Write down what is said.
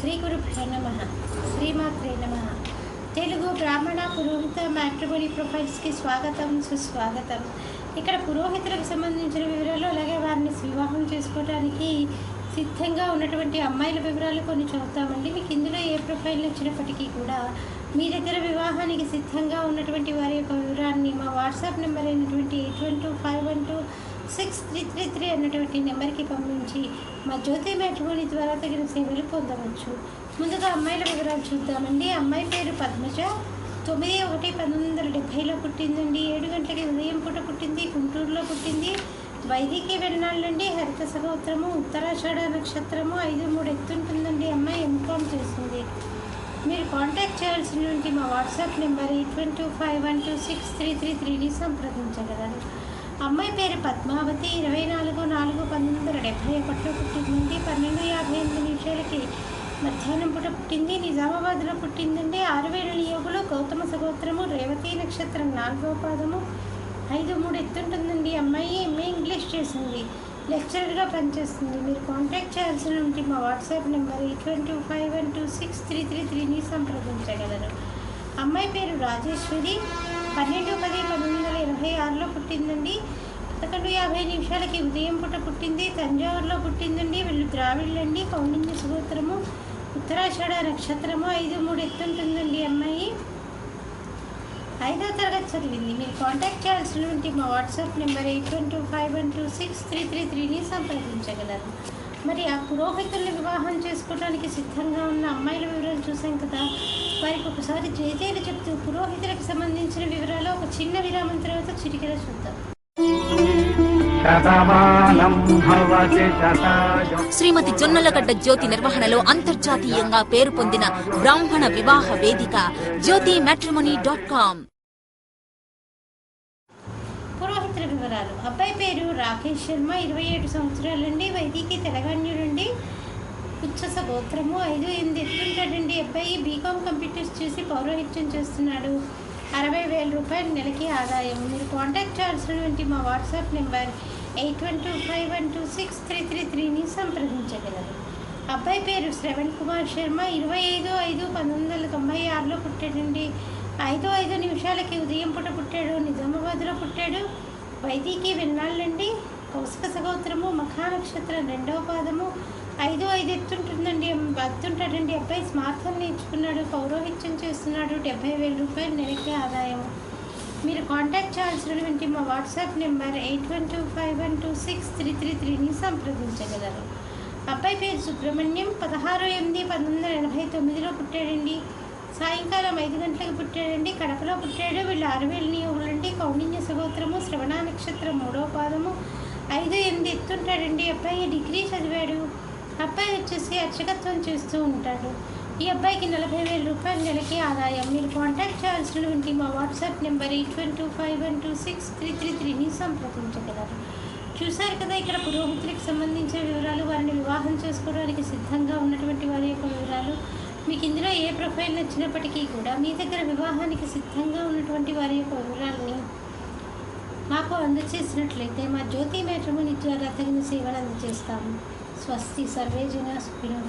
శ్రీ గురుభ్యో నమ. శ్రీమాత్రే నమ. తెలుగు బ్రాహ్మణ పురోహిత మ్యాట్రిమోని ప్రొఫైల్స్కి స్వాగతం సుస్వాగతం. ఇక్కడ పురోహితులకు సంబంధించిన వివరాలు అలాగే వారిని వివాహం చేసుకోవడానికి సిద్ధంగా ఉన్నటువంటి అమ్మాయిల వివరాలు కొన్ని చూద్దామండి మీకు ఇందులో ఏ ప్రొఫైల్ వచ్చినప్పటికీ కూడా మీ దగ్గర వివాహానికి సిద్ధంగా ఉన్నటువంటి వారి యొక్క వివరాన్ని మా వాట్సాప్ నెంబర్ అయినటువంటి eight one two five one two six three three three అన్నటువంటి నెంబర్కి పంపించి మా జ్యోతి మ్యాట్రిమోని ద్వారా తగిన సేవలు పొందవచ్చు. ముందుగా అమ్మాయిల వివరాలు చూద్దామండి. అమ్మాయి పేరు పద్మజ. తొమ్మిది ఒకటి పంతొమ్మిది వందల డెబ్భైలో పుట్టిందండి. ఏడు గంటలకి ఉదయం పూట పుట్టింది. గుంటూరులో పుట్టింది. వైదికి వెళ్ళాలండి హరిత సహోత్రము ఉత్తరాషాఢ నక్షత్రము ఐదు మూడు ఎత్తుంటుందండి అమ్మాయి ఎంకామ్ చేసింది. మీరు కాంటాక్ట్ చేయాల్సినటువంటి మా WhatsApp number eight one two five one two six three three త్రీని సంప్రదించగలరు. అమ్మాయి పేరు పద్మావతి. ఇరవై నాలుగు నాలుగు పంతొమ్మిది వందల డెబ్భై ఒకటిలో పుట్టిందండి పన్నెండు యాభై ఎనిమిది నిమిషాలకి మధ్యాహ్నం పూట పుట్టింది. నిజామాబాద్లో పుట్టిందండి ఆరు వేల గౌతమ సగోత్రము రేవతి నక్షత్రం నాలుగవ పాదము. ఐదు మూడు ఎత్తుంటుందండి. అమ్మాయి ఎంఏ ఇంగ్లీష్ చేసింది. లెక్చరర్గా పనిచేస్తుంది. మీరు కాంటాక్ట్ చేయాల్సిన ఉంటే మా WhatsApp number eight one two five one two six three three త్రీని సంప్రదించగలరు. అమ్మాయి పేరు రాజేశ్వరి. పన్నెండు పది పంతొమ్మిది వందల ఎనభై ఆరులో పుట్టిందండి. పదకొండు యాభై నిమిషాలకి ఉదయం పూట పుట్టింది. తంజావూరులో పుట్టిందండి. వీళ్ళు ద్రావిళ్ళండి కౌండిన్య సుగోత్రము ఉత్తరాషాఢ నక్షత్రము. ఐదు మూడు ఎత్తుంటుందండి అమ్మాయి. ఐదో తరగతి చదివింది. మీరు కాంటాక్ట్ చేయాల్సినటువంటి మా WhatsApp number eight one two five one two six three three త్రీని సంప్రదించగలరు. మరి ఆ పురోహితుల్ని వివాహం చేసుకోవడానికి సిద్ధంగా ఉన్న అమ్మాయిల వివరాలు చూసాం కదా. వారికి ఒకసారి జయజయలు చెప్తూ పురోహితులకు సంబంధించిన వివరాలు ఒక చిన్న విరామం తర్వాత చిటికెల చూద్దాం. శ్రీమతి జొన్నలగడ్డ జ్యోతి నిర్వహణలో అంతర్జాతీయంగా పేరు పొందిన బ్రాహ్మణ వివాహ వేదిక జ్యోతి మ్యాట్రిమోనీ డాట్ కామ్. పురోహితుల వివరాలు. అబ్బాయి పేరు రాకేష్ శర్మ ఇరవై ఏడు సంవత్సరాలండి వైదికి తెలంగాణుడండి ఉచ్చస గోత్రము. ఐదు ఎనిమిది ఎత్తుంటాడండి అబ్బాయి. బీకామ్ కంప్యూటర్స్ చేసి పౌరోహిత్యం చేస్తున్నాడు. అరవై వేల రూపాయలు నెలకి ఆదాయం. మీరు కాంటాక్ట్ చేయాల్సినటువంటి మా WhatsApp number eight one two five one two six three three త్రీని సంప్రదించగలరు. అబ్బాయి పేరు శ్రవణ్ కుమార్ శర్మ. ఇరవై ఐదు ఐదు పంతొమ్మిది వందల తొంభై ఆరులో పుట్టాడండి. ఐదు ఐదు నిమిషాలకి ఉదయం పూట పుట్టాడు. నిజామాబాద్లో పుట్టాడు. వైదికి విన్నాళ్ళండి. కౌశిక సగోత్రము మఖానక్షత్రం రెండవ పాదము. ఐదు ఐదు ఎత్తుంటుందండి ఎత్తుంటాడండి అబ్బాయి స్మార్థం నేర్చుకున్నాడు పౌరోహిత్యం చేస్తున్నాడు డెబ్బై వేల రూపాయలు నెలకి ఆదాయం. మీరు కాంటాక్ట్ చేయాల్సినటువంటి మా WhatsApp number eight one two five one two six three three త్రీని సంప్రదించగలరు. అబ్బాయి పేరు సుబ్రహ్మణ్యం. పదహారు ఎనిమిది పంతొమ్మిది వందల ఎనభై తొమ్మిదిలో పుట్టాడండి. సాయంకాలం ఐదు గంటలకు పుట్టాడండి. కడపలో పుట్టాడు. వీళ్ళు ఆరువేల నియోగులండి. కౌండిన్య సగోత్రము శ్రవణ నక్షత్రం మూడవ పాదము. ఐదు ఎనిమిది ఎత్తుంటాడండి. అబ్బాయి డిగ్రీ చదివాడు. అబ్బాయి వచ్చేసి అర్చకత్వం చేస్తూ ఉంటాడు. ఈ అబ్బాయికి నలభై వేల రూపాయల నెలకి ఆదాయం. మీరు కాంటాక్ట్ చేయాల్సినటువంటి మా WhatsApp number eight one two five one two six three three త్రీని సంప్రదించగలరు. చూశారు కదా ఇక్కడ పురోహితులకు సంబంధించిన వివరాలు. వారిని వివాహం చేసుకోవడానికి సిద్ధంగా ఉన్నటువంటి వారి యొక్క వివరాలు. మీకు ఇందులో ఏ ప్రొఫైల్ నచ్చినప్పటికీ కూడా మీ దగ్గర వివాహానికి సిద్ధంగా ఉన్నటువంటి వారి యొక్క వివరాలని మాకు అందజేసినట్లయితే మా జ్యోతి మ్యాట్రిమోని ద్వారా తగిన సేవలు అందజేస్తాము. స్వస్తి సర్వే జన సుఖినో